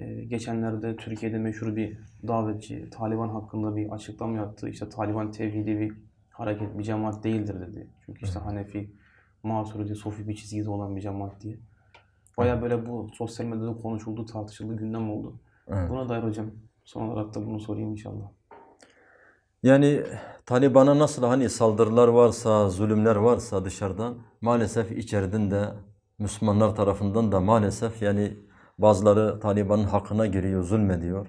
Ee, geçenlerde Türkiye'de meşhur bir davetçi Taliban hakkında bir açıklama yaptı. İşte Taliban tevhidi bir hareket, bir cemaat değildir dedi. Çünkü işte Hanefi, Maturidi, Sofi bir çizgide olan bir cemaat diye. Baya böyle bu sosyal medyada konuşuldu, tartışıldı, gündem oldu. Evet. Buna dair hocam son olarak da bunu sorayım inşallah. Yani Taliban'a nasıl hani saldırılar varsa, zulümler varsa dışarıdan maalesef içeriden de Müslümanlar tarafından da maalesef yani bazıları Taliban'ın hakkına giriyor, zulmediyor.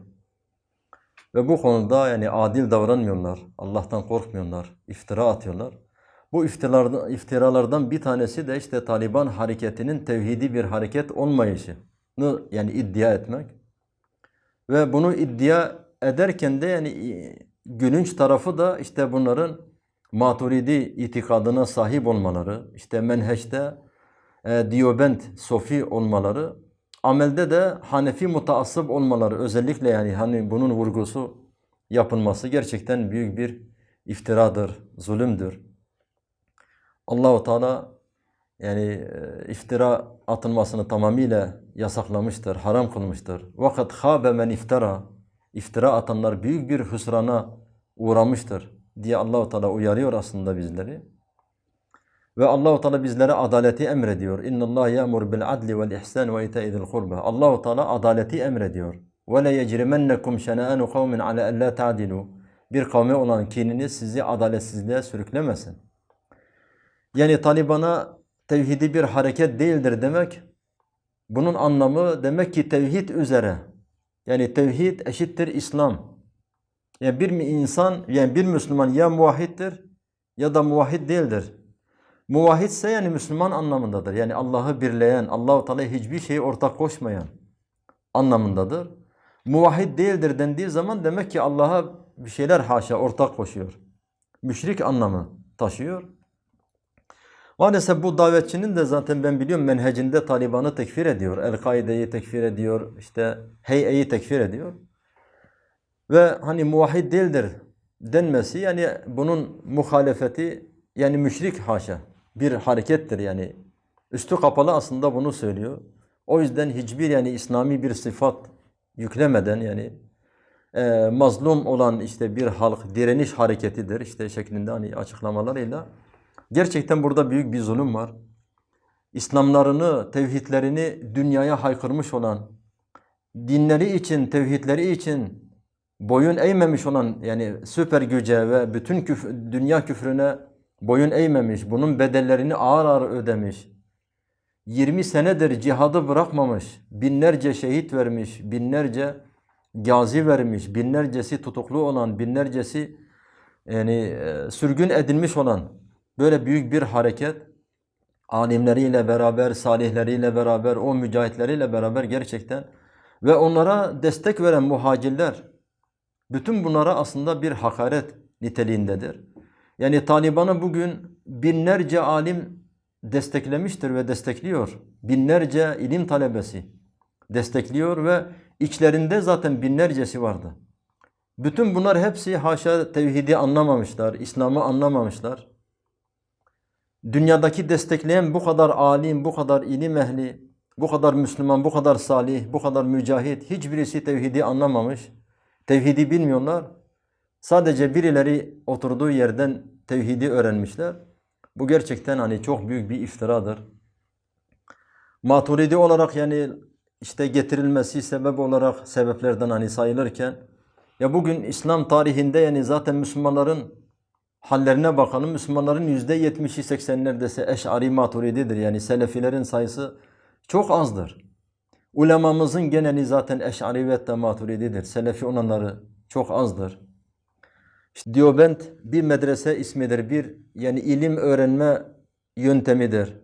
Ve bu konuda yani adil davranmıyorlar, Allah'tan korkmuyorlar, iftira atıyorlar. Bu iftiralardan, iftiralardan bir tanesi de işte Taliban hareketinin tevhidi bir hareket olmayışını yani iddia etmek. Ve bunu iddia ederken de yani e, gülünç tarafı da işte bunların Maturidi itikadına sahip olmaları, işte menheçte e, Diyobent Sofi olmaları, amelde de Hanefi mutaassıp olmaları özellikle yani hani bunun vurgusu yapılması gerçekten büyük bir iftiradır, zulümdür. Allahu Teala yani e, iftira atılmasını tamamıyla yasaklamıştır, haram kılmıştır. Vakat habe men iftara iftira atanlar büyük bir hüsrana uğramıştır diye Allahu Teala uyarıyor aslında bizleri. Ve Allahu Teala bizlere adaleti emrediyor. İnna Allah ya'mur bil adli vel ihsan ve ita'izil kurba. Allahu Teala adaleti emrediyor. Ve la yecrimennekum şena'anu kavmin ala en ta'dilu. Bir kavme olan kininiz sizi adaletsizliğe sürüklemesin. Yani Taliban'a tevhidi bir hareket değildir demek. Bunun anlamı demek ki tevhid üzere. Yani tevhid eşittir İslam. Yani bir insan, yani bir Müslüman ya muvahhiddir ya da muvahhid değildir. Muvahhidse yani Müslüman anlamındadır. Yani Allah'ı birleyen, Allahu Teala'ya hiçbir şeyi ortak koşmayan anlamındadır. Muvahhid değildir dendiği zaman demek ki Allah'a bir şeyler haşa ortak koşuyor. Müşrik anlamı taşıyor. Maalesef bu davetçinin de zaten ben biliyorum menhecinde Taliban'ı tekfir ediyor. El-Kaide'yi tekfir ediyor. işte Hey-E'yi tekfir ediyor. Ve hani muvahhid değildir denmesi yani bunun muhalefeti yani müşrik haşa bir harekettir yani. Üstü kapalı aslında bunu söylüyor. O yüzden hiçbir yani İslami bir sıfat yüklemeden yani e, mazlum olan işte bir halk direniş hareketidir işte şeklinde hani açıklamalarıyla gerçekten burada büyük bir zulüm var. İslamlarını, tevhidlerini dünyaya haykırmış olan, dinleri için, tevhidleri için boyun eğmemiş olan yani süper güce ve bütün küf- dünya küfrüne boyun eğmemiş, bunun bedellerini ağır ağır ödemiş, 20 senedir cihadı bırakmamış, binlerce şehit vermiş, binlerce gazi vermiş, binlercesi tutuklu olan, binlercesi yani e, sürgün edilmiş olan böyle büyük bir hareket alimleriyle beraber, salihleriyle beraber, o mücahitleriyle beraber gerçekten ve onlara destek veren muhacirler bütün bunlara aslında bir hakaret niteliğindedir. Yani Taliban'ı bugün binlerce alim desteklemiştir ve destekliyor. Binlerce ilim talebesi destekliyor ve içlerinde zaten binlercesi vardı. Bütün bunlar hepsi haşa tevhidi anlamamışlar, İslam'ı anlamamışlar. Dünyadaki destekleyen bu kadar alim, bu kadar ilim ehli, bu kadar Müslüman, bu kadar salih, bu kadar mücahit hiçbirisi tevhidi anlamamış. Tevhidi bilmiyorlar. Sadece birileri oturduğu yerden tevhidi öğrenmişler. Bu gerçekten hani çok büyük bir iftiradır. Maturidi olarak yani işte getirilmesi sebep olarak sebeplerden hani sayılırken ya bugün İslam tarihinde yani zaten Müslümanların hallerine bakalım. Müslümanların yüzde yetmişi seksen neredeyse eş'ari maturididir. Yani selefilerin sayısı çok azdır. Ulemamızın geneli zaten eş'ari ve maturididir. Selefi olanları çok azdır. İşte Diobent bir medrese ismidir. Bir yani ilim öğrenme yöntemidir.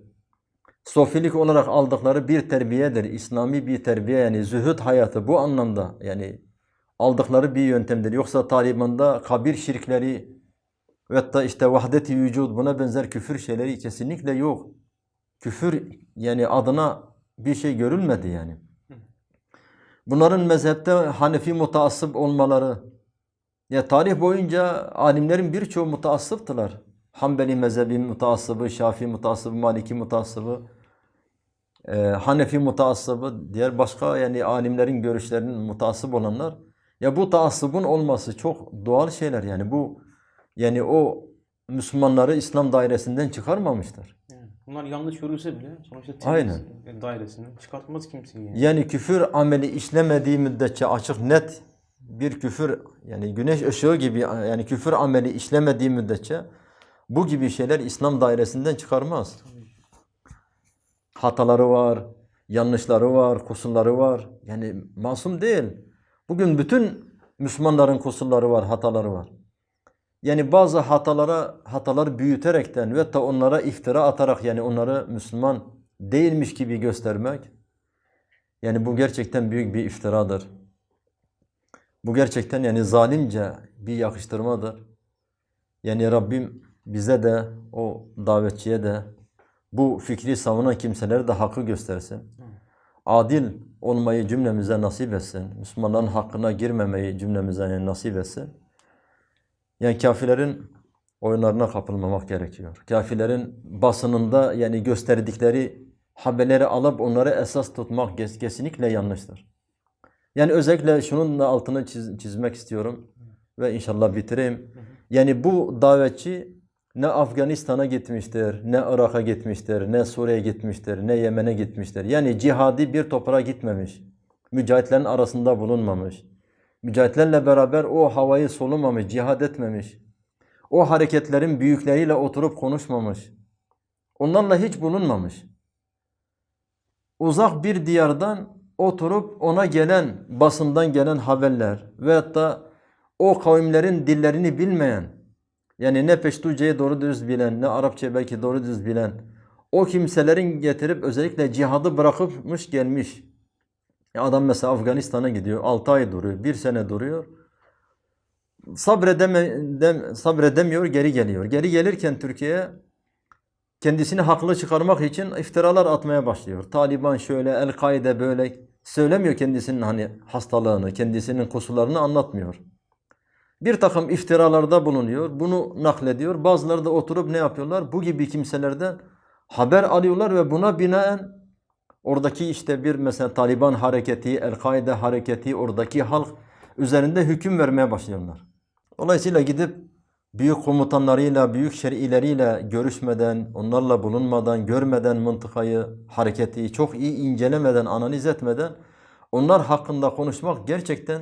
Sofilik olarak aldıkları bir terbiyedir. İslami bir terbiye yani zühd hayatı bu anlamda yani aldıkları bir yöntemdir. Yoksa Taliban'da kabir şirkleri ve hatta işte vahdet-i vücud buna benzer küfür şeyleri kesinlikle yok. Küfür yani adına bir şey görülmedi yani. Bunların mezhepte Hanefi mutaassıp olmaları ya tarih boyunca alimlerin birçoğu mutaassıptılar. Hanbeli mezhebi mutaassıbı, Şafii mutaassıbı, Maliki mutaassıbı. e, Hanefi mutaassıbı, diğer başka yani alimlerin görüşlerinin mutaassıp olanlar ya bu taassubun olması çok doğal şeyler yani bu yani o Müslümanları İslam dairesinden çıkarmamıştır. Yani bunlar yanlış görülse bile sonuçta Aynen. dairesinden çıkartmaz kimseyi. Yani. Yani küfür ameli işlemediği müddetçe açık net bir küfür yani güneş ışığı gibi yani küfür ameli işlemediği müddetçe bu gibi şeyler İslam dairesinden çıkarmaz. Hataları var, yanlışları var, kusurları var. Yani masum değil. Bugün bütün Müslümanların kusurları var, hataları var. Yani bazı hatalara hataları büyüterekten ve da onlara iftira atarak yani onları Müslüman değilmiş gibi göstermek yani bu gerçekten büyük bir iftiradır. Bu gerçekten yani zalimce bir yakıştırmadır. Yani Rabbim bize de o davetçiye de bu fikri savunan kimselere de hakkı göstersin. Adil olmayı cümlemize nasip etsin. Müslümanların hakkına girmemeyi cümlemize yani nasip etsin. Yani kafirlerin oyunlarına kapılmamak gerekiyor. Kafirlerin basınında yani gösterdikleri haberleri alıp onları esas tutmak kes- kesinlikle yanlıştır. Yani özellikle şunun da altını çiz- çizmek istiyorum ve inşallah bitireyim. Yani bu davetçi ne Afganistan'a gitmiştir, ne Irak'a gitmiştir, ne Suriye'ye gitmiştir, ne Yemen'e gitmiştir. Yani cihadi bir toprağa gitmemiş. Mücahitlerin arasında bulunmamış. Mücahitlerle beraber o havayı solumamış, cihad etmemiş. O hareketlerin büyükleriyle oturup konuşmamış. Onlarla hiç bulunmamış. Uzak bir diyardan oturup ona gelen, basından gelen haberler veyahut da o kavimlerin dillerini bilmeyen, yani ne Peştuce'yi doğru düz bilen, ne Arapça belki doğru düz bilen, o kimselerin getirip özellikle cihadı bırakıpmış gelmiş. Adam mesela Afganistan'a gidiyor, 6 ay duruyor, 1 sene duruyor. Sabredeme, dem- sabredemiyor, geri geliyor. Geri gelirken Türkiye'ye kendisini haklı çıkarmak için iftiralar atmaya başlıyor. Taliban şöyle, El-Kaide böyle söylemiyor kendisinin hani hastalığını, kendisinin kusurlarını anlatmıyor. Bir takım iftiralarda bulunuyor, bunu naklediyor. Bazıları da oturup ne yapıyorlar? Bu gibi kimselerden haber alıyorlar ve buna binaen oradaki işte bir mesela Taliban hareketi, El-Kaide hareketi, oradaki halk üzerinde hüküm vermeye başlıyorlar. Dolayısıyla gidip büyük komutanlarıyla, büyük şer'ileriyle görüşmeden, onlarla bulunmadan, görmeden mıntıkayı, hareketi çok iyi incelemeden, analiz etmeden onlar hakkında konuşmak gerçekten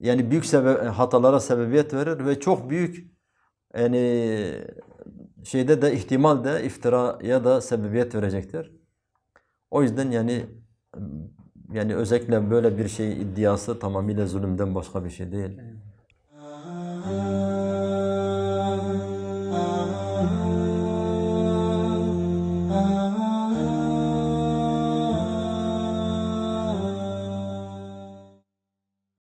yani büyük sebe- hatalara sebebiyet verir ve çok büyük yani şeyde de ihtimal de iftiraya da sebebiyet verecektir. O yüzden yani yani özellikle böyle bir şey iddiası tamamıyla zulümden başka bir şey değil. Evet.